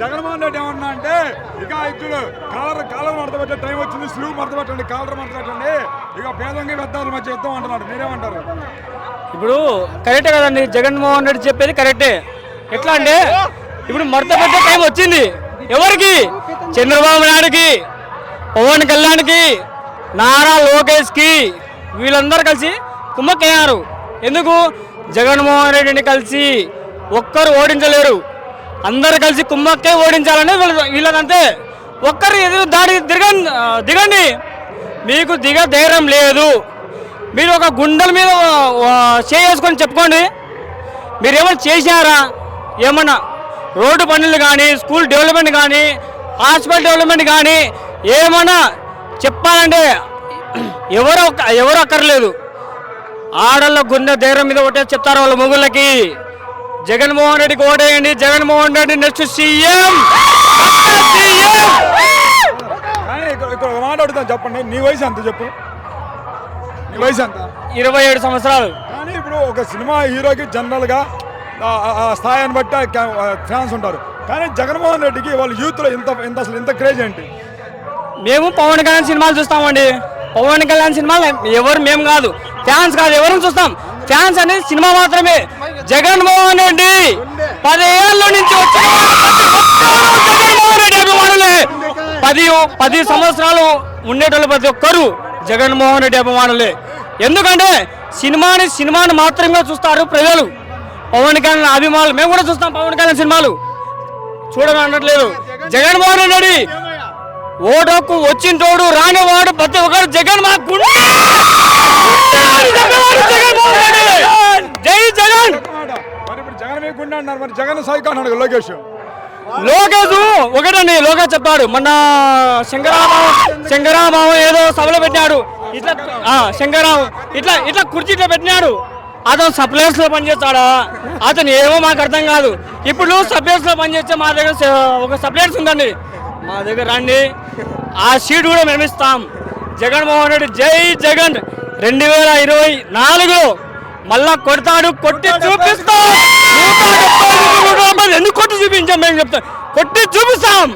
జగన్మోహన్ రెడ్డి ఏమన్నా అంటే ఇక ఇప్పుడు కాలర్ కాలర్ మడతపెట్టే టైం వచ్చింది స్లూ మడతపెట్టండి కాలర్ మడతపెట్టండి. ఇక పేదలకి పెద్దాల మధ్య యుద్ధం అంటున్నాడు మీరేమంటారు? ఇప్పుడు కరెక్టే కదండి. జగన్మోహన్ రెడ్డి చెప్పేది కరెక్టే. ఎట్లా అంటే ఇప్పుడు మడత పెట్టే టైం వచ్చింది. ఎవరికి? చంద్రబాబు నాయుడుకి పవన్ కళ్యాణ్కి నారా లోకేష్కి వీళ్ళందరూ కలిసి కుమ్మక్కయ్యారు. ఎందుకు? జగన్మోహన్ రెడ్డిని కలిసి ఒక్కరు ఓడించలేరు. అందరు కలిసి కుమ్మక్కే ఓడించాలని వీళ్ళ వీళ్ళదంతే ఒక్కరు ఎదురు దాడి దిగండి దిగండి. మీకు దిగ ధైర్యం లేదు. మీరు ఒక గుండెల మీద చేసుకొని చెప్పుకోండి. మీరు ఏమైనా చేశారా? ఏమన్నా? రోడ్డు పనులు కానీ స్కూల్ డెవలప్మెంట్ కానీ హాస్పిటల్ డెవలప్మెంట్ కానీ ఏమన్నా చెప్పాలంటే ఎవరు ఒక్క- ఎవరు అక్కర్లేదు. ఆడళ్ళ గుండె ధైర్యం మీద ఒకటే చెప్తారు వాళ్ళ మొగుళ్ళకి. జగన్మోహన్ రెడ్డికి ఓటేయండి. Jaganmohan Reddy next CM. కానీ ఇక్కడ మాట చెప్పండి. నీ వయసు ఎంత చెప్పు. నీ వయసు ఎంత? ఇరవై ఏడు సంవత్సరాలు. కానీ ఇప్పుడు ఒక సినిమా హీరోకి జనరల్గా స్థాయిని బట్టి ఫ్యాన్స్ ఉంటారు. కానీ జగన్మోహన్ రెడ్డికి వాళ్ళ యూత్లో ఇంత ఇంత అసలు ఇంత క్రేజ్ ఏంటి? మేము పవన్ కళ్యాణ్ సినిమాలు చూస్తామండి. పవన్ కళ్యాణ్ సినిమాలు ఎవరు మేము కాదు. ఫ్యాన్స్ కాదు. ఎవరిని చూస్తాం? ఫ్యాన్స్ అనేది సినిమా మాత్రమే. జగన్మోహన్ రెడ్డి పదేళ్ళ నుంచి వచ్చిన జగన్మోహన్ రెడ్డి అభిమానులే. పది పది సంవత్సరాలు ఉండేటోళ్ళు ప్రతి ఒక్కరు జగన్మోహన్ రెడ్డి అభిమానులే. ఎందుకంటే సినిమాని సినిమాని మాత్రమే చూస్తారు ప్రజలు. పవన్ కళ్యాణ్ అభిమానులు. మేము కూడా చూస్తాం పవన్ కళ్యాణ్ సినిమాలు. చూడడం అనట్లేదు. జగన్మోహన్ రెడ్డి ఓటోకు వచ్చిన తోడు రానివాడు ప్రతి ఒక్కరు జగన్ మా గుండె జగన్మోహన్ రెడ్డి. జై జగన్ మాట. మరి జగన్ అంటున్నారు మరి జగన్ సైకో లోకేష్. లోకేష్ ఒకటండి లోకేష్ చెప్పాడు. మొన్న శంకరామావ శంకరామావ ఏదో సభలో పెట్టినాడు. ఇట్లా ఆ, శంకరావు ఇట్లా ఇట్లా కుర్చీ ఇట్లా పెట్టినాడు. అతను సప్లయర్స్లో పనిచేస్తాడా? అతను ఏమో మాకు అర్థం కాదు. ఇప్పుడు సప్లయర్స్లో పనిచేస్తే మా దగ్గర ఒక సప్లైస్ ఉందండి. మా దగ్గర రండి. ఆ సీట్ కూడా నిర్మిస్తాం జగన్మోహన్ రెడ్డి జై జగన్. రెండు వేల ఇరవై నాలుగులో మళ్ళా కొడతాడు కొట్టి చూపిస్తాం. ఎందుకు కొట్టి చూపించాం మేము చెప్తాం. కొట్టి చూపిస్తాం.